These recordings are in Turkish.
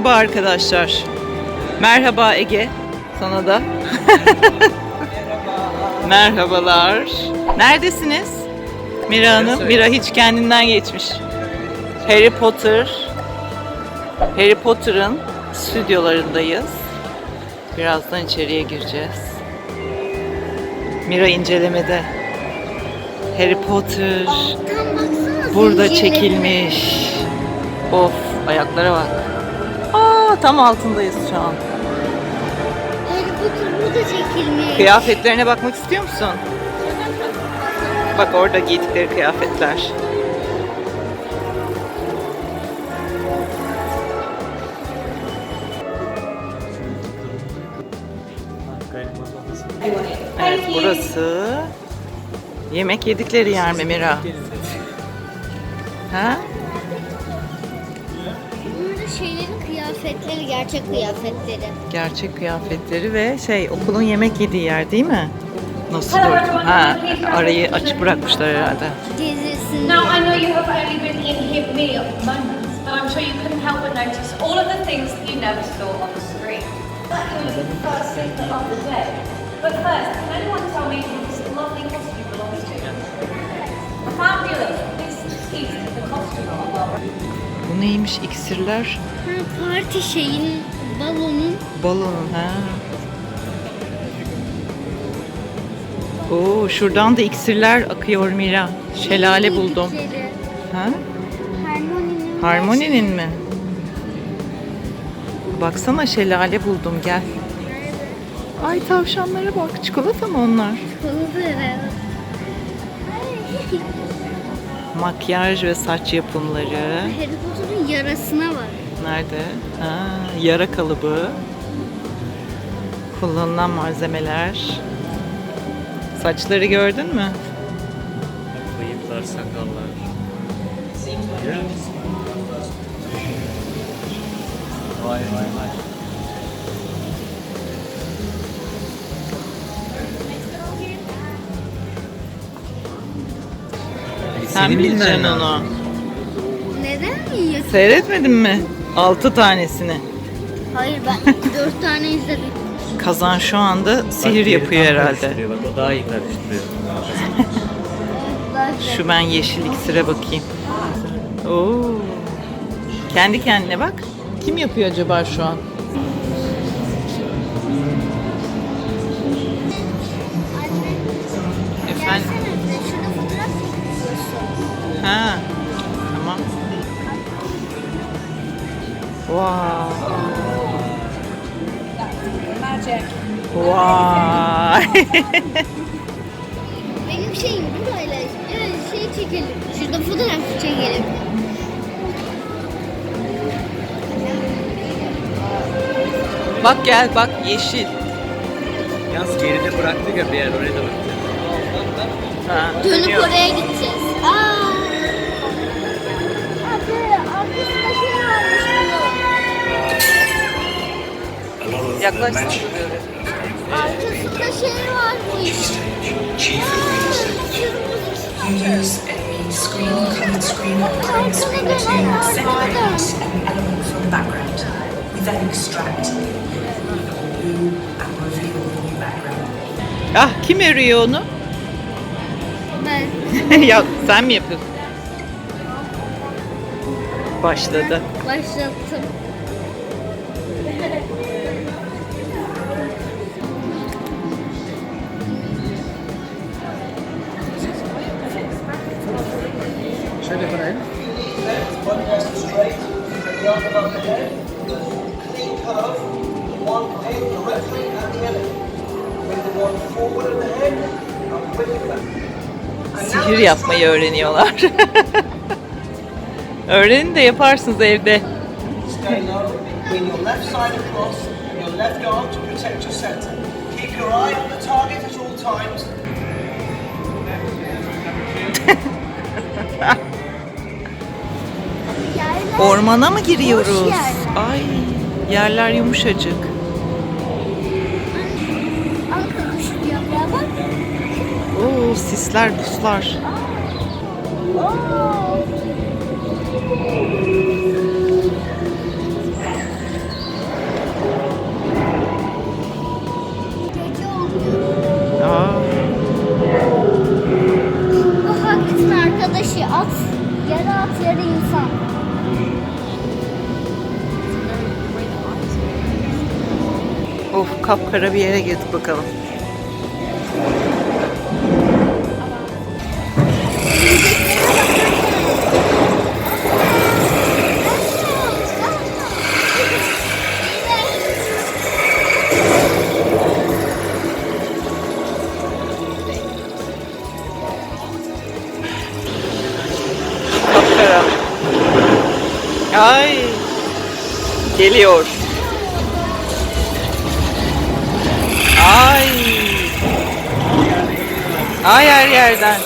Merhaba arkadaşlar. Merhaba Ege. Sana da. Merhabalar. Neredesiniz? Mira Hanım. Mira hiç kendinden geçmiş. Harry Potter. Harry Potter'ın stüdyolarındayız. Birazdan içeriye gireceğiz. Mira incelemede. Harry Potter burada çekilmiş. Of ayaklara bak. Tam altındayız şu an. Harry Potter burada çekilmiş. Kıyafetlerine bakmak istiyor musun? Bak orada giydikleri kıyafetler. Evet burası yemek yedikleri yer mi Mira? Ha? Kıyafetleri, gerçek kıyafetleri. Gerçek kıyafetleri ve şey okulun yemek yediği yer değil mi? Nasıl durdum? Ha, arayı açık bırakmışlar herhalde. Gezisinde. Now, I know you have only been in here me but I'm sure you couldn't help but notice all of the things that you never saw on the screen. That was the first secret of the day. But first, can anyone tell me who this lovely costume belongs to? Fabulous! This is the costume of our Bu neymiş iksirler? Ha, parti şeyin, balonun. Balonun ha. Oo, şuradan da iksirler akıyor Mira. Şelale buldum. Ha? Harmony'nin. Harmony'nin mi? Baksana şelale buldum gel. Ay tavşanlara bak. Çikolata mı onlar? Herhalde. Ay, Makyaj ve saç yapımları. Harry Potter'ın yarasına var. Nerede? Ha, yara kalıbı. Kullanılan malzemeler. Saçları gördün mü? Bıyıklar, sakallar. Vay vay vay. Sen bileceksin onu. Neden mi yiyorsun? Seyretmedin mi? Altı tanesini. Hayır ben dört tane izledim. Kazan şu anda sihir yapıyor herhalde. Bak o daha iyi karıştırıyor. Şu ben yeşil iksire bakayım. Oo. Kendi kendine bak. Kim yapıyor acaba şu an? Ha. Tamam. Wow. Vay. Benim şeyim burayla evet, şey çekelim. Şurada fotoğraf çekelim. bak gel bak yeşil. Yalnız geride bıraktık ya bir yer oraya da bakacağız. Ha. Dönüp oraya gideceğiz. Aa! Bunun. Yaklaş. Arkasında şey varmış. Use a screen, covered screen, green screen to separate an element from the background. We then extract the blue and reveal the new background. Ah kim örüyor onu? Ben ya sen mi yapıyorsun? Başladı. başlattım. the arm above the head. Clean one head directly at the enemy. Bring the one forward at the head, and bring it back. Sihir yapmayı öğreniyorlar. Öğrenin de yaparsınız evde. Stay the. Ormana mı giriyoruz? Ay yerler yumuşacık. Anka. Oo sisler puslar. Oo. Gece oldu. Aa, arkadaşı at. Yarı at yarı insan. Kapkara bir yere girdik bakalım. Ay. Geliyor. Ay. Ay her yerden.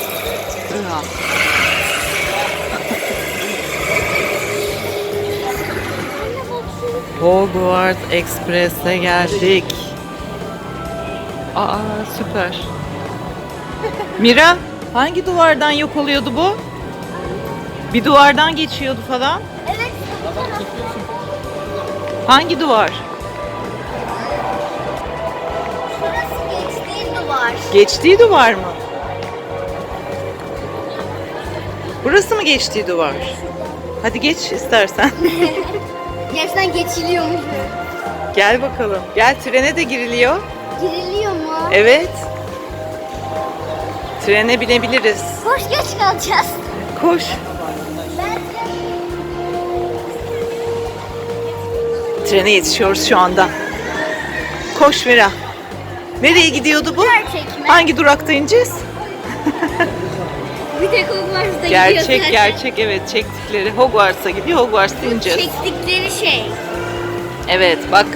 Hogwarts Express'e geldik. Aa süper. Mira hangi duvardan yok oluyordu bu? Bir duvardan geçiyordu falan. Evet. Hangi duvar? Şurası geçtiği duvar. Geçtiği duvar mı? Burası mı geçtiği duvar? Hadi geç istersen. Gerçekten geçiliyormuş. Gel bakalım. Gel trene de giriliyor. Giriliyor mu? Evet. Trene binebiliriz. Koş geç kalacağız. Koş. Trene yetişiyoruz şu anda. Koş Mira. Nereye gidiyordu bu? Gerçek mi? Hangi durakta ineceğiz? Tek Hogwarts'ta gidiyor Gerçek gerçek evet çektikleri Hogwarts'a gidiyor. Hogwarts'ta ineceğiz. Çektikleri şey. Evet bak.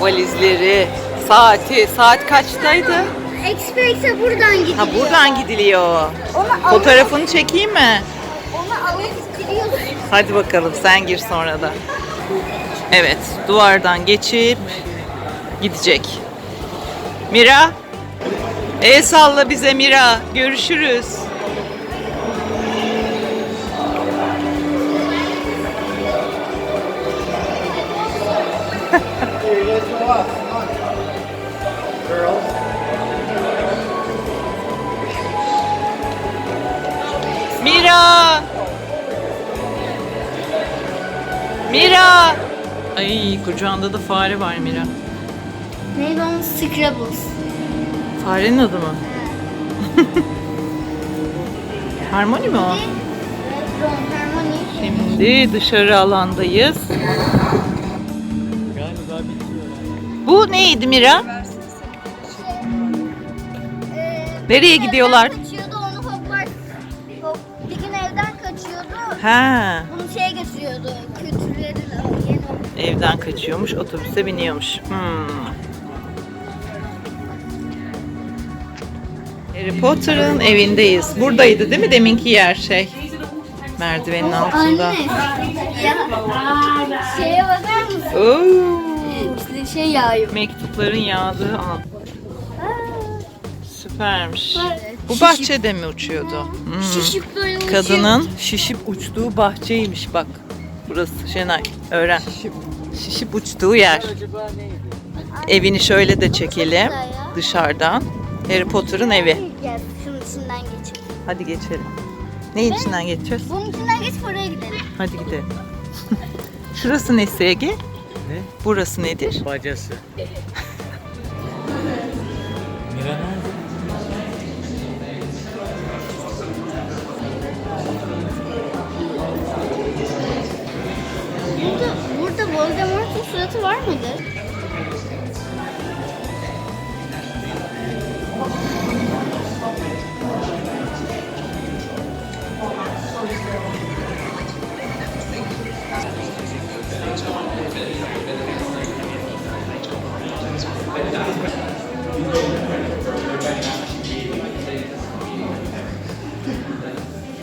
Valizleri, saati, saat kaçtaydı? Express'e buradan gidiyor. Ha buradan gidiliyor. Onu alıp, Fotoğrafını çekeyim mi? onu alıp gidiyorsun. Hadi bakalım sen gir sonra da. Evet duvardan geçip gidecek. Mira. El salla bize Mira. Görüşürüz. Mira! Mira! Ay kucağında da fare var Mira. Neydi onun? Scrabbles. Farenin adı mı? Harmony mi o? Şimdi dışarı alandayız. Bu neydi Mira? Ee, Nereye bir gün gidiyorlar? Ha, Bunu şeye götürüyordu. Kültürlerin yeni evden kaçıyormuş, otobüse biniyormuş. Hmm. Harry Potter'ın evindeyiz. Buradaydı değil mi deminki yer şey? Merdivenin altında. Anne. Ya. Şeye bakar mısın? Oo, İşte şey yağıyor. mektupların yağdığı an. Süpermiş. Evet. Bu bahçede mi uçuyordu? Hmm. Şişip böyle uçuyor. Kadının şişip uçtuğu bahçeymiş bak. Burası Şenay. Öğren. Şişip uçtuğu yer. Acaba neydi? Evini şöyle de çekelim dışarıdan. Harry Potter'ın evi. Şunun içinden geçelim. Hadi geçelim. Neyin içinden geçeceğiz? Bunun içinden geçip oraya gidelim. Hadi gidelim. Şurası nesi Ege? Ne? Burası nedir? Bacası. Mira Voldemort'un suratı var mıdır?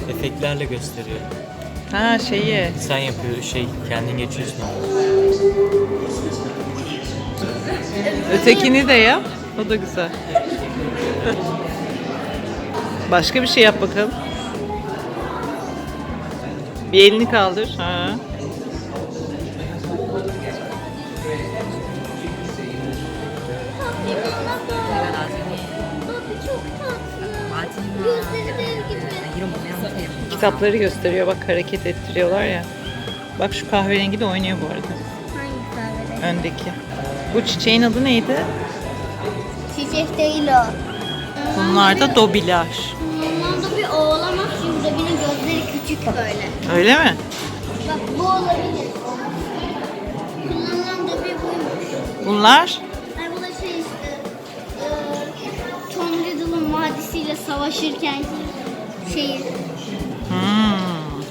Efektlerle gösteriyor. Ha şeyi. Sen yapıyor şey kendin geçiyorsun. Ötekini de yap. O da güzel. Başka bir şey yap bakalım. Bir elini kaldır. Ha. Kitapları gösteriyor. Bak hareket ettiriyorlar ya. Bak şu kahverengi de oynuyor bu arada. Öndeki. Bu çiçeğin adı neydi? Çiçek değil o. Bunlar da dobiler. Bundan da bir oğlan var çünkü Dobby'nin gözleri küçük böyle. Öyle mi? Bak bu olabilir. Kullanılan Dobby buymuş. Bunlar Ay bu da şey işte. E, Tom Riddle'ın vadisiyle savaşırken şeyi. Hmm.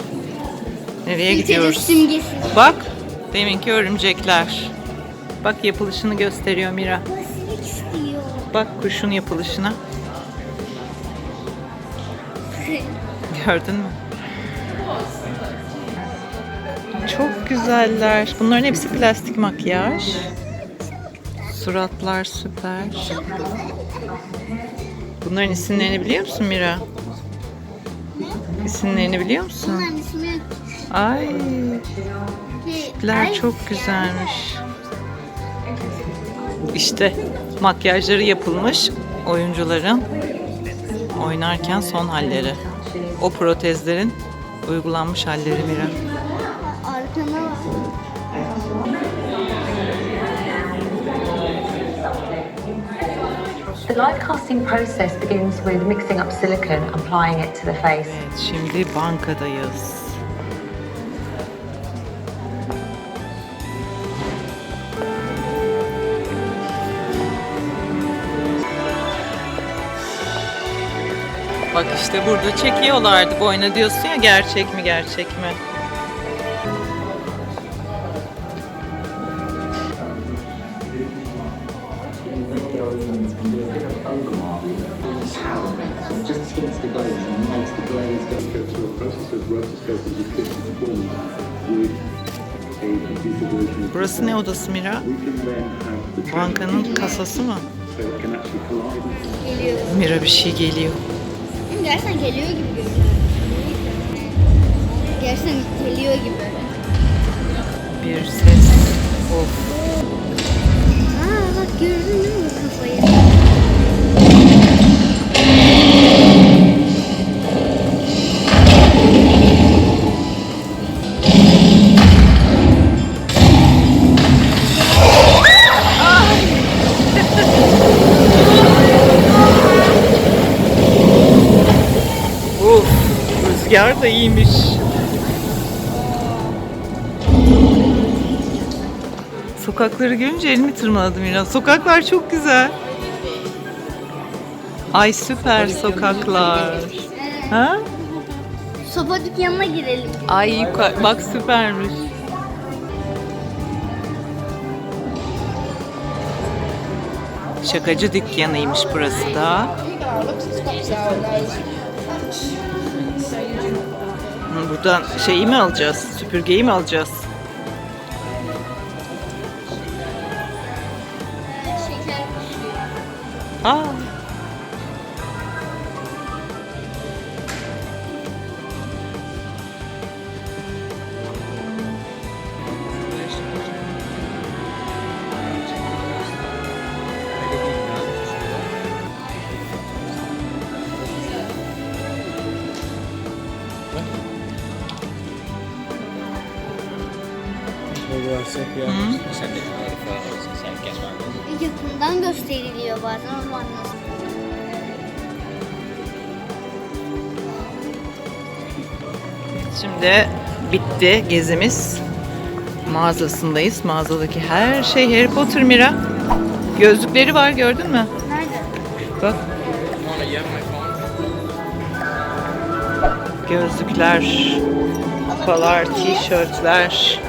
Nereye gidiyoruz? simgesi. Bak, deminki örümcekler. Bak yapılışını gösteriyor Mira. Bak kuşun yapılışına. Gördün mü? Çok güzeller. Bunların hepsi plastik makyaj. Suratlar süper. Bunların isimlerini biliyor musun Mira? İsimlerini biliyor musun? Ay, tipler çok güzelmiş. İşte makyajları yapılmış oyuncuların oynarken son halleri. O protezlerin uygulanmış halleri Mira. Arkana bak. The light casting process begins with mixing up silicone and applying it to the face. Evet, şimdi bankadayız. Bak işte burada çekiyorlardı. Boyna diyorsun ya gerçek mi gerçek mi? Burası ne odası Mira? Bankanın kasası mı? Mira bir şey geliyor. Mi? Gerçekten geliyor gibi görünüyor. Gerçekten geliyor gibi. Bir ses. Of. Aa bak gördün değil mi kafayı? Rüzgar da iyiymiş. Sokakları görünce elimi tırmaladım Mira. Sokaklar çok güzel. Ay süper sokaklar. Ha? Sopa dükkanına girelim. Ay yuka- bak süpermiş. Şakacı dükkanıymış burası da. Buradan şeyi mi alacağız? Süpürgeyi mi alacağız? Yakından gösteriliyor bazen ama nasıl? Şimdi bitti gezimiz. Mağazasındayız. Mağazadaki her şey Harry Potter Mira. Gözlükleri var gördün mü? Nerede? Bak gözlükler, kupalar, tişörtler.